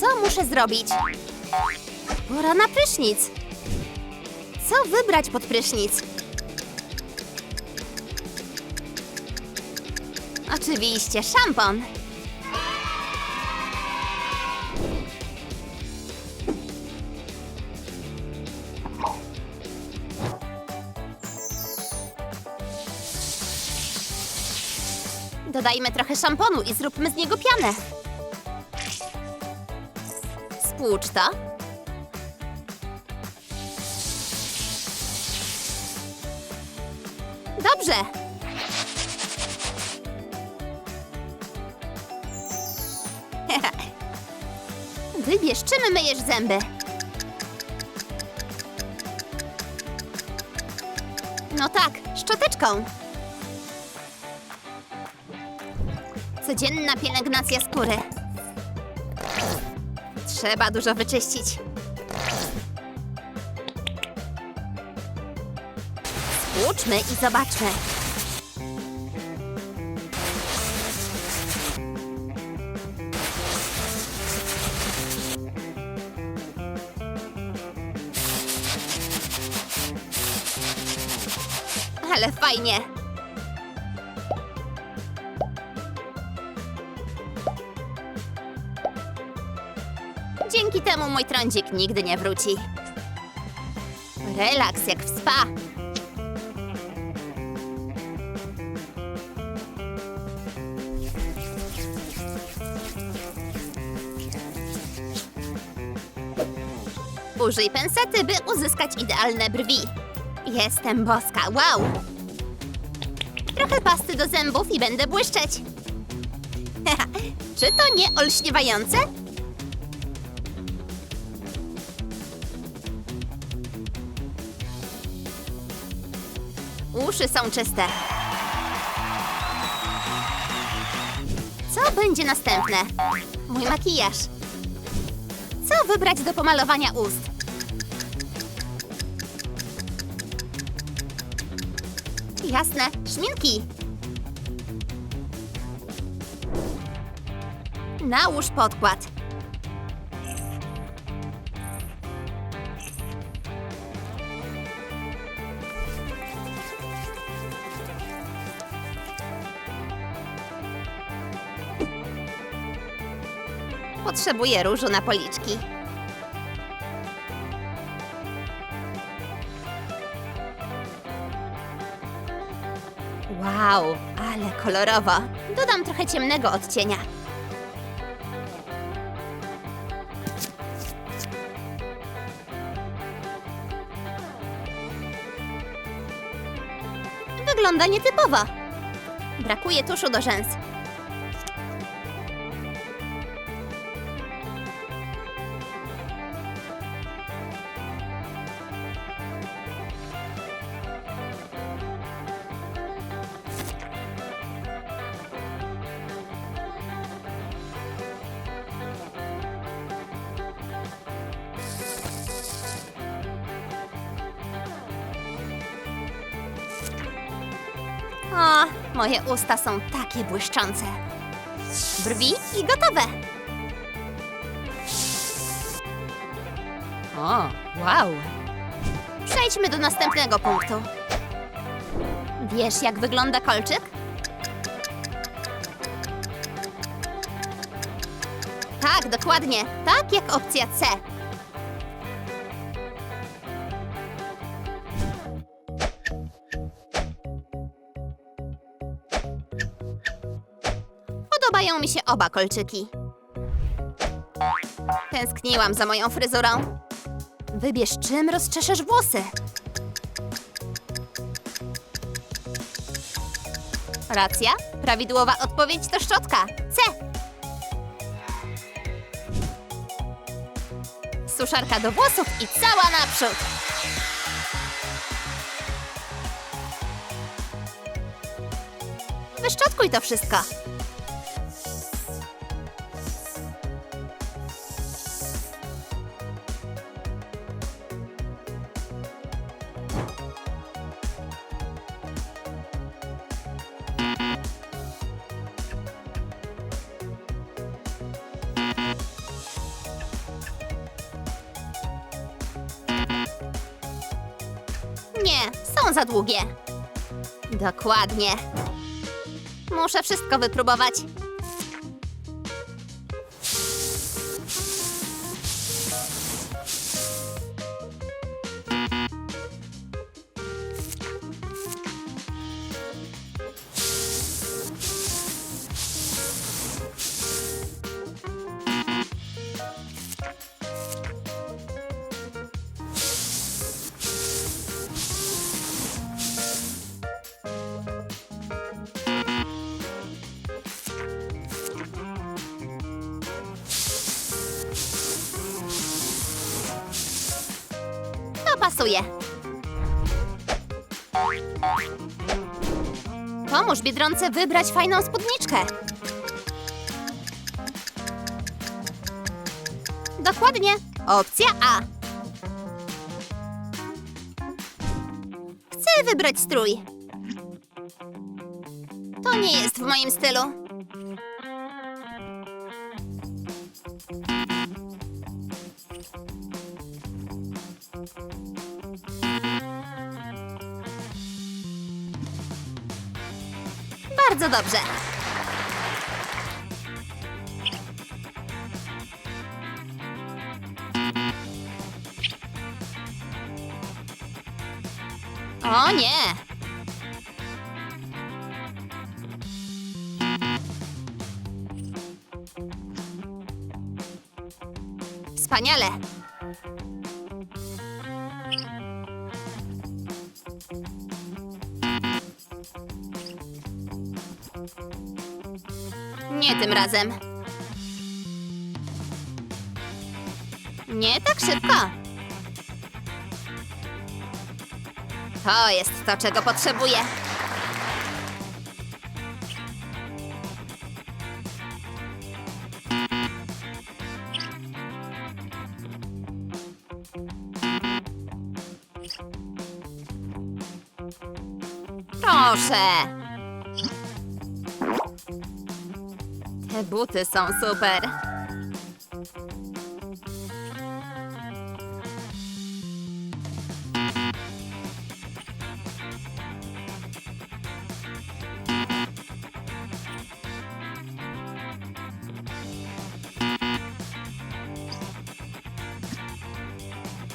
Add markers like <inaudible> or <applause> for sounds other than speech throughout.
Co muszę zrobić? Pora na prysznic. Co wybrać pod prysznic? Oczywiście, szampon. Dodajmy trochę szamponu i zróbmy z niego pianę. Spłucz to. Dobrze. <laughs> Wybierz, czym myjesz zęby. No tak, szczoteczką. Codzienna pielęgnacja skóry. Trzeba dużo wyczyścić. Spłuczmy i zobaczmy. Ale fajnie. Temu mój trądzik nigdy nie wróci. Relaks jak w spa. Użyj pensety, by uzyskać idealne brwi. Jestem boska, wow! Trochę pasty do zębów i będę błyszczeć. <laughs> Czy to nie olśniewające? Uszy są czyste. Co będzie następne? Mój makijaż. Co wybrać do pomalowania ust? Jasne, szminki. Nałóż podkład. Potrzebuję różu na policzki. Wow, ale kolorowo. Dodam trochę ciemnego odcienia. Wygląda nietypowo. Brakuje tuszu do rzęs. O, moje usta są takie błyszczące. Brwi i gotowe. O, wow. Przejdźmy do następnego punktu. Wiesz, jak wygląda kolczyk? Tak, dokładnie. Tak jak opcja C. mi się oba kolczyki. Tęskniłam za moją fryzurą. Wybierz, czym rozczeszesz włosy. Racja. Prawidłowa odpowiedź to szczotka. C. Suszarka do włosów i cała naprzód. Wyszczotkuj to wszystko. Za długie. Dokładnie. Muszę wszystko wypróbować. Pasuje. Pomóż Biedronce wybrać fajną spódniczkę. Dokładnie. Opcja A. Chcę wybrać strój. To nie jest w moim stylu. Bardzo dobrze. O nie! Wspaniale! Nie tym razem. Nie tak szybko. To jest to, czego potrzebuję. Proszę. Buty są super.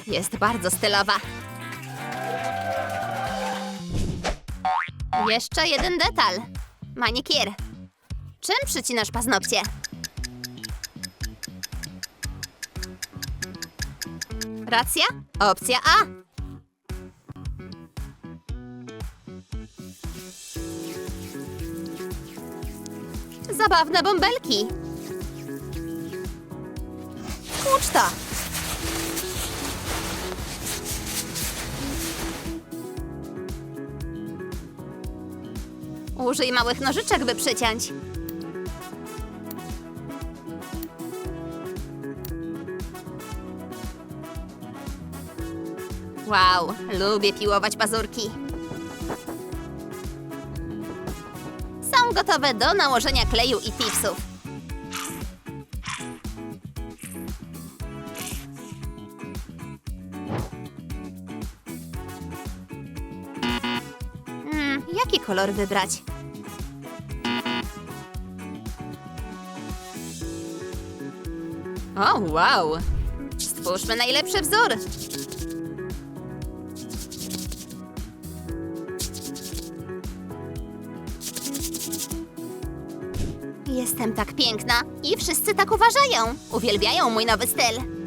Jest bardzo stylowa. Jeszcze jeden detal. Manikier. Czym przycinasz paznokcie? Racja? Opcja A. Zabawne bąbelki. Uczta. Użyj małych nożyczek, by przyciąć. Wow, lubię piłować pazurki. Są gotowe do nałożenia kleju i tipsów. Hmm, jaki kolor wybrać? O, wow! Stwórzmy najlepszy wzór! Jestem tak piękna i wszyscy tak uważają. Uwielbiają mój nowy styl.